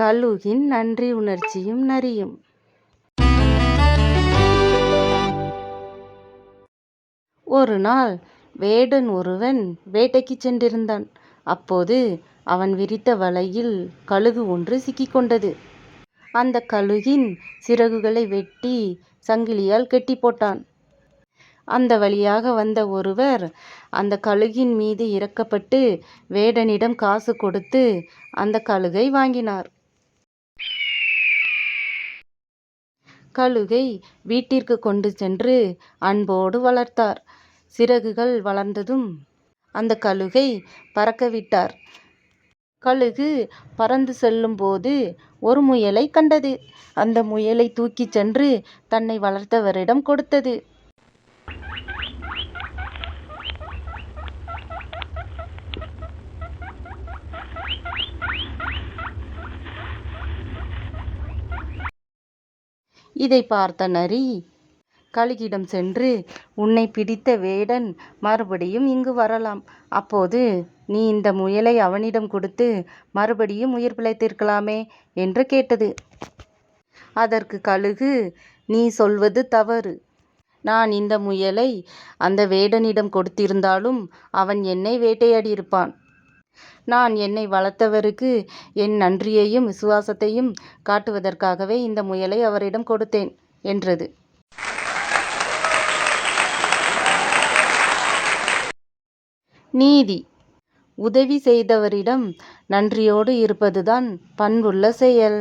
கழுகின் நன்றி உணர்ச்சியும் நரியும் ஒரு நாள் வேடன் ஒருவன் வேட்டைக்குச் சென்றிருந்தான். அப்போது அவன் விரித்த வலையில் கழுகு ஒன்று சிக்கிக்கொண்டது. அந்த கழுகின் சிறகுகளை வெட்டி சங்கிலியால் கெட்டி போட்டான். அந்த வழியாக வந்த ஒருவர் அந்த கழுகின் மீது இறக்கப்பட்டு வேடனிடம் காசு கொடுத்து அந்த கழுகை வாங்கினார். கழுகை வீட்டிற்கு கொண்டு சென்று அன்போடு வளர்த்தார். சிறகுகள் வளர்ந்ததும் அந்த கழுகை பறக்க விட்டார். கழுகு பறந்து செல்லும்போது ஒரு முயலைக் கண்டது. அந்த முயலை தூக்கிச் சென்று தன்னை வளர்த்தவரிடம் கொடுத்தது. இதை பார்த்த நரி கழுகிடம் சென்று உன்னை பிடித்த வேடன் மறுபடியும் இங்கு வரலாம். அப்போது நீ இந்த முயலை அவனிடம் கொடுத்து மறுபடியும் உயிர் பிழைத்திருக்கலாமே என்று கேட்டது. அதற்கு கழுகு நீ சொல்வது தவறு. நான் இந்த முயலை அந்த வேடனிடம் கொடுத்திருந்தாலும் அவன் என்னை வேட்டையாடியிருப்பான். நான் என்னை வளர்த்தவருக்கு என் நன்றியையும் விசுவாசத்தையும் காட்டுவதற்காகவே இந்த முயலை அவரிடம் கொடுத்தேன் என்றது. நீதி உதவி செய்தவரிடம் நன்றியோடு இருப்பதுதான் பண்புள்ள செயல்.